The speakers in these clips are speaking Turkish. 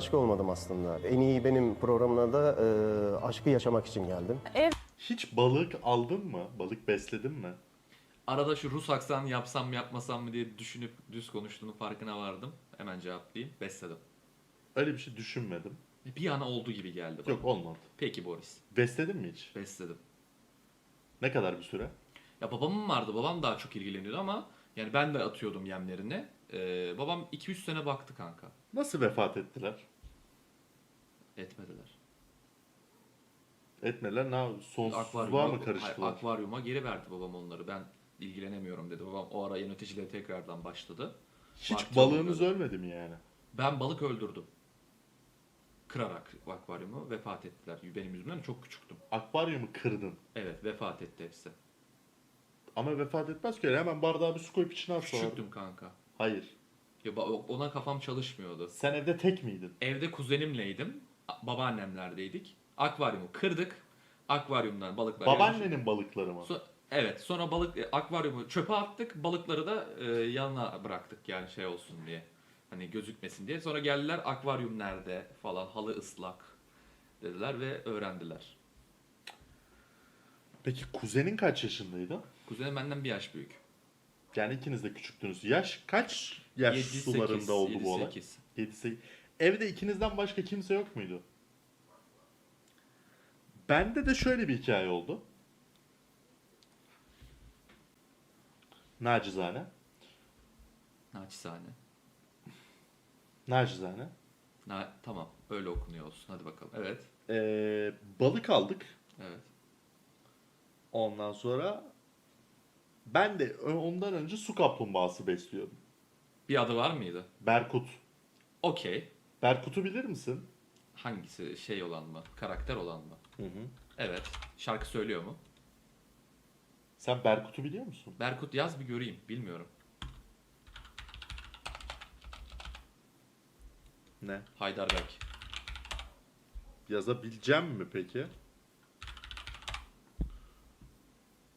Aşk olmadım aslında. En iyi benim programına da e, aşkı yaşamak için geldim. Hiç balık aldın mı? Balık besledin mi? Arada şu Rus aksanı yapsam mı yapmasam mı diye düşünüp düz konuştuğunun farkına vardım. Hemen cevaplayayım. Besledim. Öyle bir şey düşünmedim. Bir ana olduğu gibi geldi bana. Yok olmadı. Peki Boris. Besledin mi hiç? Besledim. Ne kadar bir süre? Ya babamın vardı. Babam daha çok ilgileniyordu ama yani ben de atıyordum yemlerini. Ee, babam 2-3 sene baktı kanka. Nasıl vefat ettiler? Etmediler. Etmediler. Ne sonsuzluğa mı karıştılar? Akvaryuma geri verdi babam onları. Ben ilgilenemiyorum dedi. Babam o ara yöneticiliğe tekrardan başladı. Hiç Vakti balığınız olmadı. ölmedi mi yani? Ben balık öldürdüm. Kırarak akvaryumu vefat ettiler. Benim yüzümden çok küçüktüm. Akvaryumu kırdın. Evet vefat etti hepsi. Ama vefat etmez ki öyle. Hemen bardağa bir su koyup içine at sonra. Küçüktüm kanka. Hayır. Ya ona kafam çalışmıyordu. Sen evde tek miydin? Evde kuzenimleydim. Babaannemlerdeydik. Akvaryumu kırdık. Akvaryumdan balıklar Babaannenin balıkları mı? So- evet sonra balık e, akvaryumu çöpe attık. Balıkları da e, yanına bıraktık yani şey olsun diye. Hani gözükmesin diye. Sonra geldiler akvaryum nerede falan halı ıslak dediler ve öğrendiler. Peki kuzenin kaç yaşındaydı? Kuzenim benden bir yaş büyük. Yani ikiniz de küçüktünüz. Yaş kaç yaş 7-8, sularında oldu bu olay? 7-8. 7 Evde ikinizden başka kimse yok muydu? Bende de şöyle bir hikaye oldu. Nacizane. Naçizane. Nacizane. Na, tamam öyle okunuyor olsun hadi bakalım. Evet. Ee, balık aldık. Evet. Ondan sonra ben de ondan önce su kaplumbağası besliyordum. Bir adı var mıydı? Berkut. Okey. Berkut'u bilir misin? Hangisi şey olan mı? Karakter olan mı? Hı hı. Evet. Şarkı söylüyor mu? Sen Berkut'u biliyor musun? Berkut yaz bir göreyim. Bilmiyorum. Ne? Heidelberg. Yazabileceğim mi peki?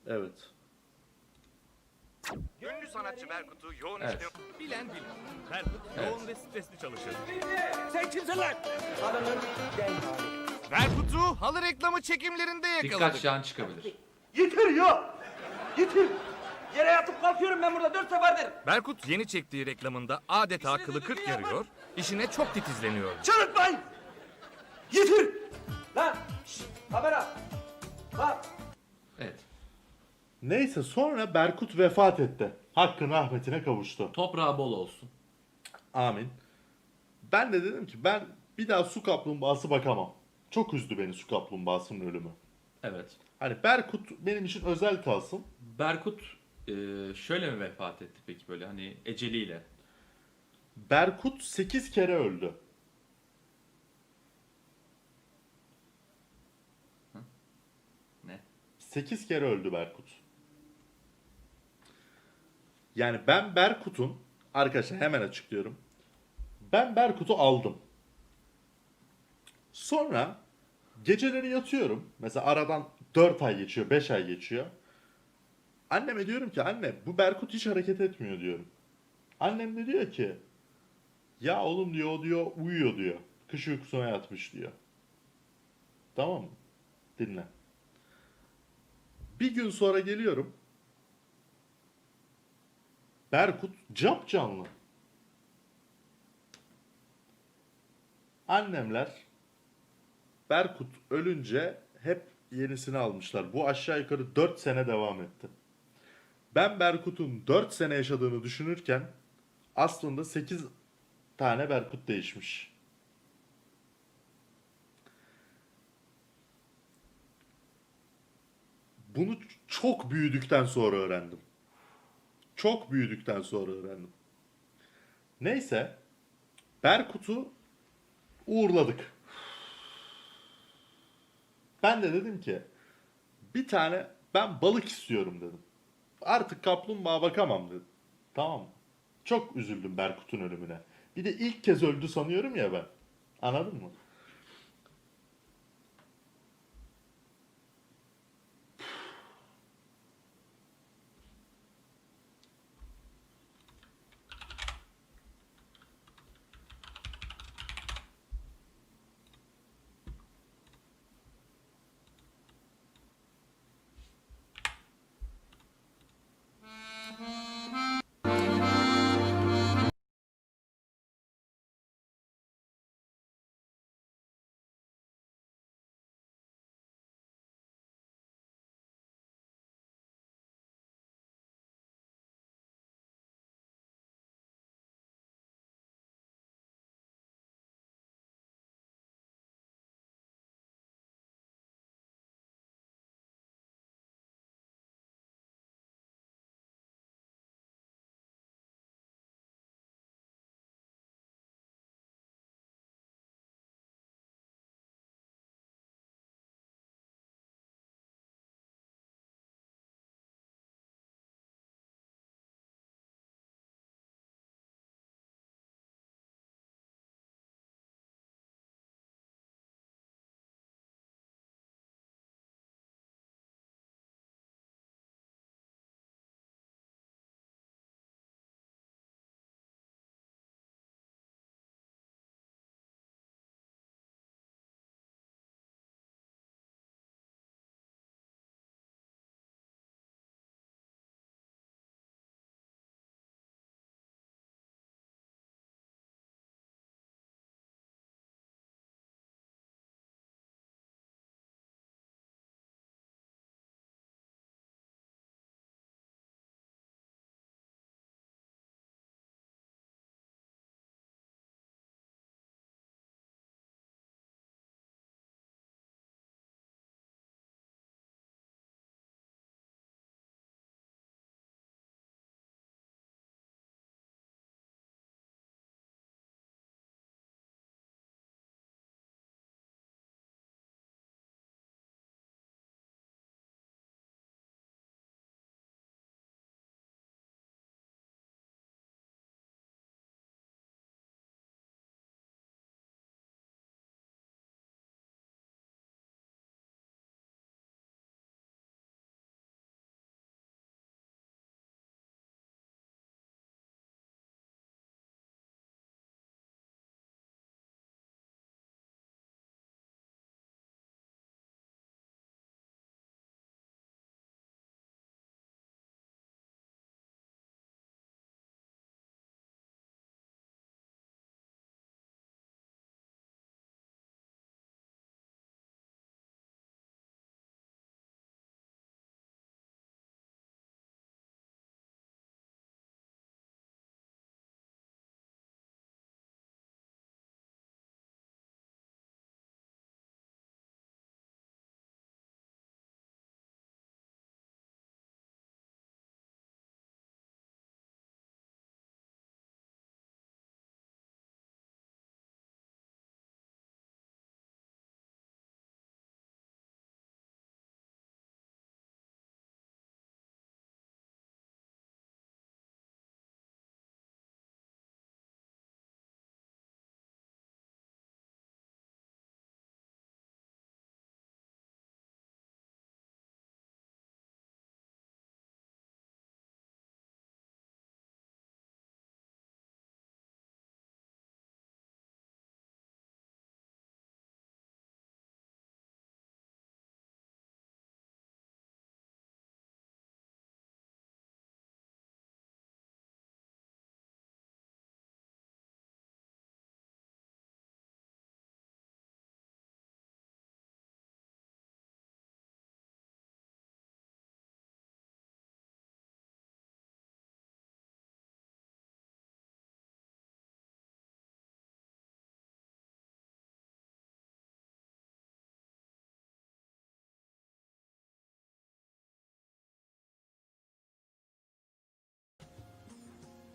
Evet. Sanatçı Berkut'u yoğun Evet. işte bilen bilir. Berkut Evet. yoğun ve stresli çalışır. Sen kimsin lan? Adamın Berkut'u halı reklamı çekimlerinde Dikkat yakaladık. şan çıkabilir. Yitir ya! Yitir! Yere yatıp kalkıyorum ben burada dört seferdir. Berkut yeni çektiği reklamında adeta kılı kırk yarıyor, işine çok titizleniyor. Çırıtmayın! Yitir! Lan! Şşt, kamera! Bak! Evet. Neyse sonra Berkut vefat etti. Hakkın rahmetine kavuştu. Toprağı bol olsun. Amin. Ben de dedim ki ben bir daha su kaplumbağası bakamam. Çok üzdü beni su kaplumbağasının ölümü. Evet. Hani Berkut benim için özel kalsın. Berkut e, şöyle mi vefat etti peki böyle hani eceliyle? Berkut 8 kere öldü. Ne? 8 kere öldü Berkut. Yani ben Berkut'un arkadaşlar hemen açıklıyorum. Ben Berkut'u aldım. Sonra geceleri yatıyorum. Mesela aradan 4 ay geçiyor, 5 ay geçiyor. Anneme diyorum ki anne bu Berkut hiç hareket etmiyor diyorum. Annem de diyor ki ya oğlum diyor o diyor uyuyor diyor. Kış uykusuna yatmış diyor. Tamam mı? Dinle. Bir gün sonra geliyorum. Berkut cap canlı. Annemler Berkut ölünce hep yenisini almışlar. Bu aşağı yukarı 4 sene devam etti. Ben Berkut'un 4 sene yaşadığını düşünürken aslında 8 tane Berkut değişmiş. Bunu çok büyüdükten sonra öğrendim. Çok büyüdükten sonra öğrendim. Neyse Berkut'u uğurladık. Ben de dedim ki bir tane ben balık istiyorum dedim. Artık kaplumbağa bakamam dedim. Tamam? Çok üzüldüm Berkut'un ölümüne. Bir de ilk kez öldü sanıyorum ya ben. Anladın mı?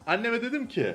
Anneme dedim ki